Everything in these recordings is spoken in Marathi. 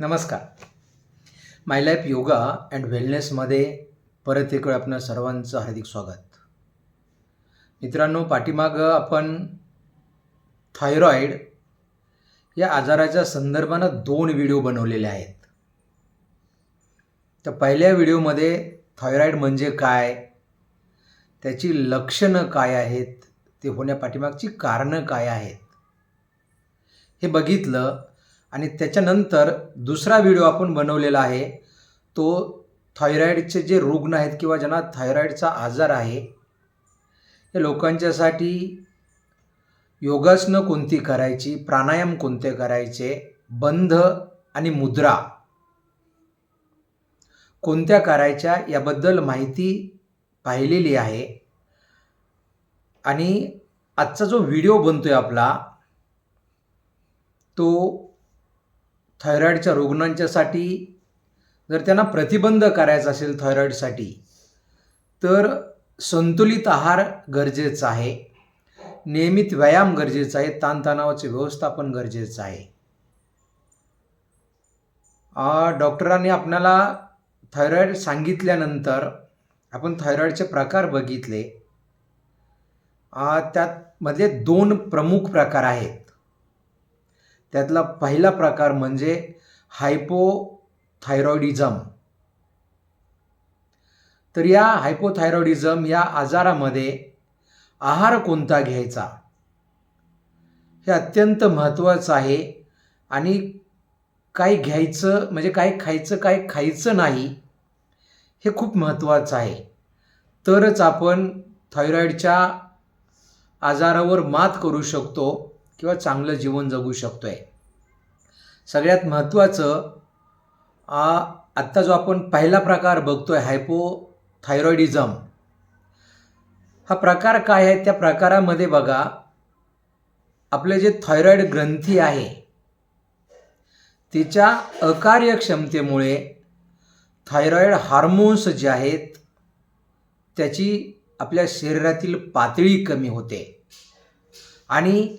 नमस्कार. माय लाईफ योगा अँड वेलनेसमध्ये परत एक वेळ आपणा सर्वांचं हार्दिक स्वागत. मित्रांनो पाठीमागं आपण थायरॉईड या आजाराच्या संदर्भानं दोन व्हिडिओ बनवलेले आहेत. तर पहिल्या व्हिडिओमध्ये थायरॉईड म्हणजे काय त्याची लक्षणं काय आहेत ते होण्यापाठीमागची कारणं काय आहेत हे बघितलं. आणि त्याच्यानंतर दुसरा व्हिडिओ आपण बनवलेला आहे तो थायरॉईडचे जे रुग्ण आहेत किंवा ज्यांना थायरॉईडचा आजार आहे त्या लोकांच्यासाठी योगासनं कोणती करायची प्राणायाम कोणते करायचे बंध आणि मुद्रा कोणत्या करायच्या याबद्दल माहिती पाहिलेली आहे. आणि आजचा जो व्हिडिओ बनतो आहे आपला तो थायरॉईडच्या रुग्णांच्यासाठी जर त्यांना प्रतिबंध करायचा असेल थायरॉईडसाठी तर संतुलित आहार गरजेचा आहे. नियमित व्यायाम गरजेचा आहे. ताणतणावाचे व्यवस्थापन गरजेचं आहे. डॉक्टरांनी आपल्याला थायरॉईड सांगितल्यानंतर आपण थायरॉईडचे प्रकार बघितले. आ, त्यातमधले दोन प्रमुख प्रकार आहेत. त्यातला पहिला प्रकार म्हणजे हायपोथायरॉइडिझम तर या हायपोथायरॉइडिझम या आजारामध्ये आहार कोणता घ्यायचा? हे अत्यंत महत्त्वाचं आहे आणि काय घ्यायचं म्हणजे काय खायचं काय खायचं नाही हे खूप महत्त्वाचं आहे. तरच आपण थायरॉईडच्या आजारावर मात करू शकतो. किंवा चांगलं जीवन जगू शकतो आहे सगळ्यात महत्त्वाचं आत्ता जो आपण पहिला प्रकार बघतो आहे हायपोथायरॉइडिझम हा प्रकार काय आहे? त्या प्रकारामध्ये बघा आपले जे थायरॉईड ग्रंथी आहे तिच्या अकार्यक्षमतेमुळे थायरॉईड हार्मोन्स जे आहेत त्याची आपल्या शरीरातील पातळी कमी होते. आणि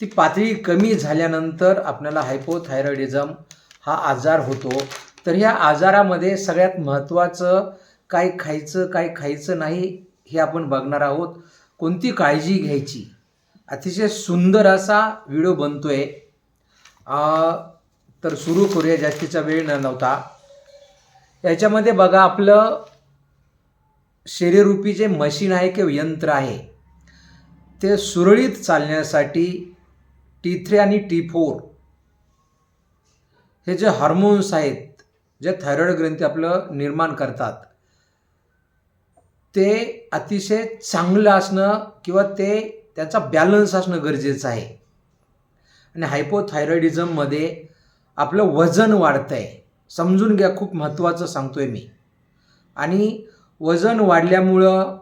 ती पातळी कमी झाल्यानंतर आपल्याला हायपोथायरॉइडिझम हा आजार होतो. तर ह्या आजारामध्ये सगळ्यात महत्त्वाचं काय खायचं काय खायचं नाही हे आपण बघणार आहोत. कोणती काळजी घ्यायची? अतिशय सुंदर असा व्हिडिओ बनतो आहे तर सुरू करूया जास्तीचा वेळ न नव्हता याच्यामध्ये बघा आपलं शरीररूपी जे मशीन आहे किंवा यंत्र आहे ते सुरळीत चालण्यासाठी टी थ्री आणि टी फोर हे जे हार्मोन्स आहेत जे थायरॉईड ग्रंथी आपलं निर्माण करतात ते अतिशय चांगलं असणं किंवा ते त्याचा बॅलन्स असणं गरजेचं आहे. आणि हायपोथायरॉइडिझममध्ये आपलं वजन वाढतं आहे समजून घ्या खूप महत्त्वाचं सांगतो आहे मी. आणि वजन वाढल्यामुळं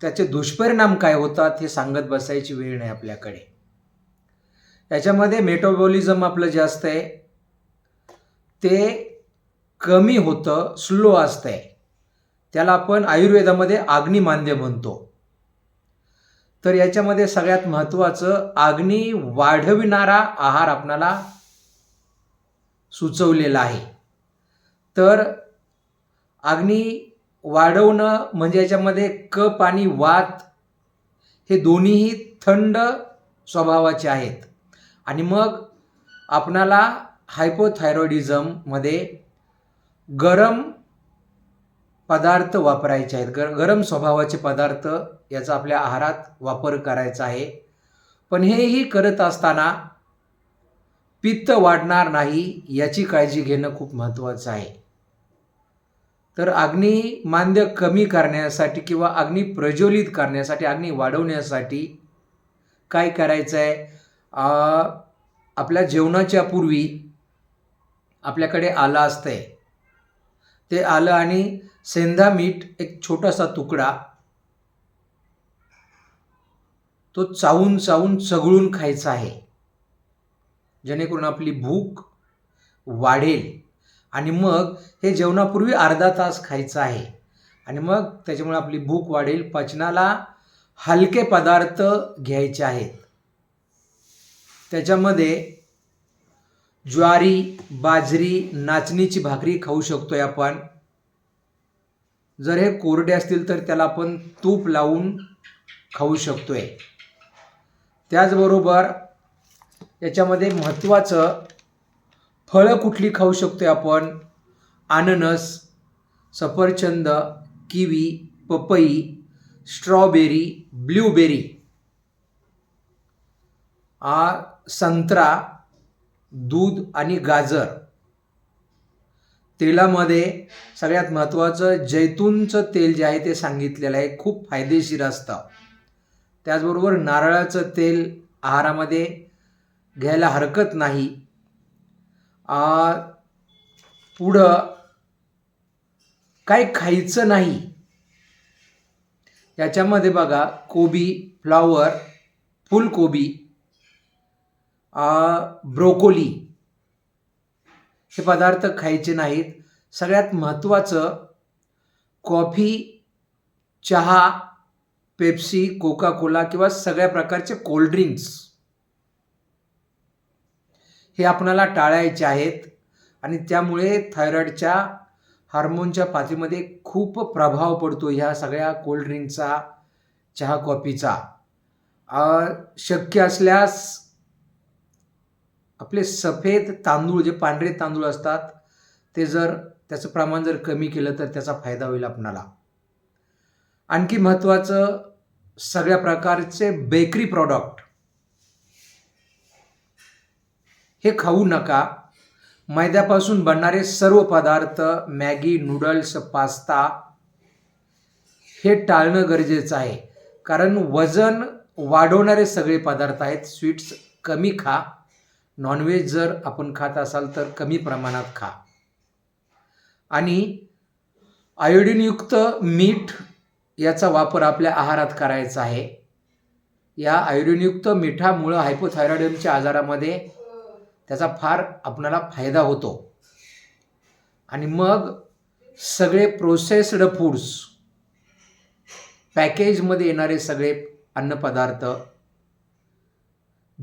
त्याचे दुष्परिणाम काय होतात हे सांगत बसायची वेळ नाही आपल्याकडे. याच्यामध्ये मेटाबॉलिझम आपलं जे असतंय आहे ते कमी होतं स्लो असतंय. त्याला आपण आयुर्वेदामध्ये अग्निमान्य म्हणतो. तर याच्यामध्ये सगळ्यात महत्त्वाचं अग्नी वाढविणारा आहार आपणाला सुचवलेला आहे. तर अग्नी वाढवणं म्हणजे याच्यामध्ये कप आणि वात हे दोन्हीही थंड स्वभावाचे आहेत. आणि मग आपणाला हायपोथायरॉइडिझममध्ये गरम पदार्थ वापरायचे आहेत. गर गरम स्वभावाचे पदार्थ याचा आपल्या आहारात वापर करायचा आहे. पण हेही करत असताना पित्त वाढणार नाही याची काळजी घेणं खूप महत्त्वाचं आहे. तर अग्नी मांद्य कमी करण्यासाठी किंवा अग्नी प्रज्वलित करण्यासाठी अग्नी वाढवण्यासाठी काय करायचं आहे आपल्या जेवणाच्या पूर्वी आपल्याकडे आलं असतंय. ते आलं आणि सेंधा मीठ एक छोटासा तुकडा तो चावून चावून चगळून खायचा आहे. जेणेकरून आपली भूक वाढेल. आणि मग हे जेवणापूर्वी अर्धा तास खायचं आहे. आणि मग त्याच्यामुळे आपली भूक वाढेल. पचनाला हलके पदार्थ घ्यायचे आहेत. त्याच्यामध्ये ज्वारी बाजरी नाचणीची भाकरी खाऊ शकतोय आपण. जर हे कोरडे असतील तर त्याला आपण तूप लावून खाऊ शकतोय. त्याचबरोबर याच्यामध्ये महत्त्वाचं फळं कुठली खाऊ शकतो आपण? अननस सफरचंद किवी पपई स्ट्रॉबेरी ब्ल्यूबेरी आ संत्रा दूध आणि गाजर. तेलामध्ये सगळ्यात महत्त्वाचं जैतूनचं तेल जे आहे ते सांगितलेलं आहे खूप फायदेशीर असतं. त्याचबरोबर नारळाचं तेल आहारामध्ये घ्यायला हरकत नाही. पुढं काही खायचं नाही. याच्यामध्ये बघा कोबी फ्लावर फुलकोबी ब्रोकोली. हे पदार्थ खायचे नाहीत. सगळ्यात महत्त्वाचं कॉफी चहा पेप्सी कोका कोला किंवा सगळ्या प्रकारचे कोल्ड्रिंक्स. हे आपणाला टाळायचे आहेत. आणि त्यामुळे थायरॉईडच्या हार्मोनच्या पातळीमध्ये खूप प्रभाव पडतो ह्या सगळ्या कोल्ड्रिंकचा चहा कॉफीचा. शक्य असल्यास आपले सफेद तांदूळ जे पांढरे तांदूळ असतात ते जर त्याचं प्रमाण जर कमी केलं तर त्याचा फायदा होईल आपणाला. आणखी महत्त्वाचं सगळ्या प्रकारचे बेकरी प्रॉडक्ट. हे खाऊ नका. मैद्यापासून बनणारे सर्व पदार्थ मॅगी नूडल्स पास्ता हे टाळणं गरजेचं आहे. कारण वजन वाढवणारे सगळे पदार्थ आहेत. स्वीट्स कमी खा. नॉनव्हेज जर आपण खात असाल तर कमी प्रमाणात खा. आणि आयोडीनयुक्त मीठ याचा वापर आपल्या आहारात करायचा आहे. या आयोडीनयुक्त मिठामुळं हायपोथायरॉइडमच्या आजारामध्ये त्याचा फार आपणाला फायदा होतो. आणि मग सगळे प्रोसेस्ड फूड्स पॅकेजमध्ये येणारे सगळे अन्नपदार्थ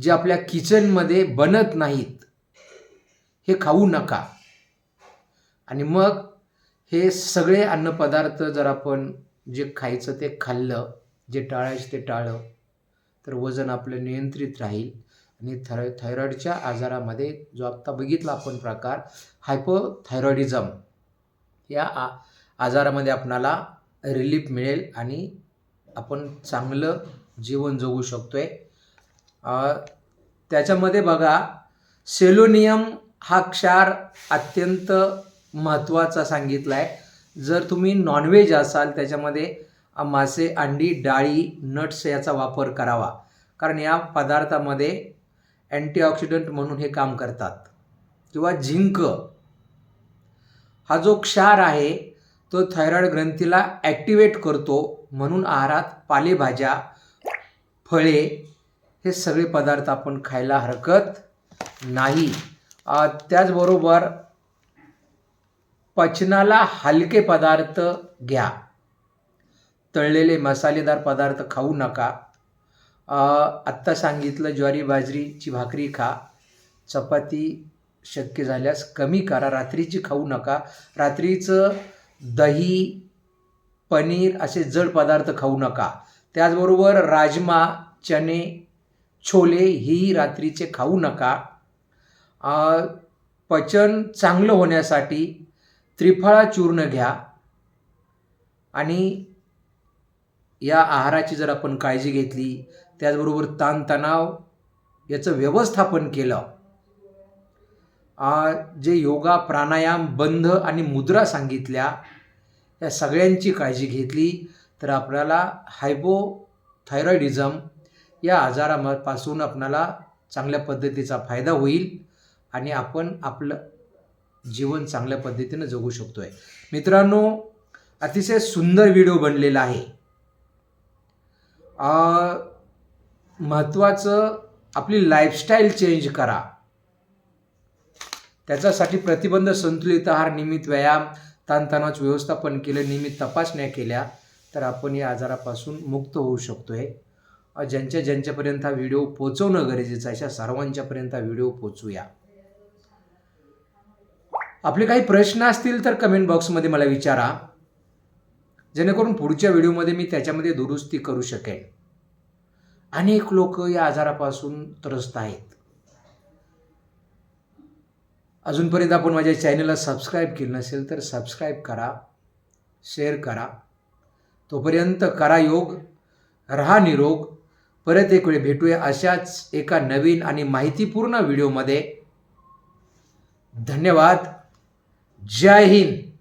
जे आपल्या किचनमध्ये बनत नाहीत हे खाऊ नका. आणि मग हे सगळे अन्नपदार्थ जर आपण जे खायचं ते खाल्लं जे टाळायचं ते टाळलं तर वजन आपलं नियंत्रित राहील. आणि थाय थायरॉईडच्या आजारामध्ये जो आत्ता बघितला आपण प्रकार हायपोथायरॉईडिझम या आ आजारामध्ये आपणाला रिलीफ मिळेल आणि आपण चांगलं जीवन जगू शकतो आहे त्याच्यामध्ये बघा सेलोनियम हा क्षार अत्यंत महत्त्वाचा सांगितला आहे जर तुम्ही नॉनव्हेज असाल त्याच्यामध्ये मासे अंडी डाळी नट्स याचा वापर करावा. कारण या पदार्थामध्ये अँटीऑक्सिडंट म्हणून हे काम करतात. किंवा झिंक. हा जो क्षार आहे तो थायरॉईड ग्रंथीला ॲक्टिवेट करतो म्हणून आहारात पालेभाज्या फळे हे सगळे पदार्थ आपण खायला हरकत नाही. त्याचबरोबर पचनाला हलके पदार्थ घ्या. तळलेले मसालेदार पदार्थ खाऊ नका. आत्ता सांगितलं ज्वारी बाजरीची भाकरी खा. चपाती शक्य झाल्यास कमी करा. रात्रीची खाऊ नका. रात्रीचं दही पनीर असे जड पदार्थ खाऊ नका. त्याचबरोबर राजमा चणे छोले ही रात्रीचे खाऊ नका. पचन चांगलं होण्यासाठी त्रिफळा चूर्ण घ्या. आणि या आहाराची जर आपण काळजी घेतली त्याचबरोबर ताणतणाव याचं व्यवस्थापन केलं. जे योगा प्राणायाम बंध आणि मुद्रा सांगितल्या या सगळ्यांची काळजी घेतली तर आपल्याला हायपोथायरॉइडिझम या आजारापासून आपणाला चांगल्या पद्धतीचा फायदा होईल आणि आपण आपलं जीवन चांगल्या पद्धतीनं जगू शकतो आहे मित्रांनो अतिशय सुंदर व्हिडिओ बनलेला आहे. महत्त्वाचं आपली लाईफस्टाईल चेंज करा. त्याच्यासाठी प्रतिबंध संतुलित आहार नियमित व्यायाम ताणतणावाचं व्यवस्थापन केलं नियमित तपासण्या केल्या तर आपण या आजारापासून मुक्त होऊ शकतो आहे ज्यांच्या ज्यांच्यापर्यंत हा व्हिडिओ पोचवणं गरजेचं आहे अशा सर्वांच्यापर्यंत हा व्हिडिओ पोचूया आपले काही प्रश्न असतील तर कमेंट बॉक्समध्ये मला विचारा. जेणेकरून पुढच्या व्हिडिओमध्ये मी त्याच्यामध्ये दुरुस्ती करू शकेन. अनेक लोक या आजारापासून त्रस्त आहेत. अजूनपर्यंत आपण माझ्या चॅनलला सबस्क्राईब केलं नसेल तर सबस्क्राईब करा शेअर करा. तोपर्यंत करा योग रहा निरोग. परत एक वेळ भेटूया अशाच एका नवीन आणि माहितीपूर्ण व्हिडिओमध्ये. धन्यवाद. जय हिंद.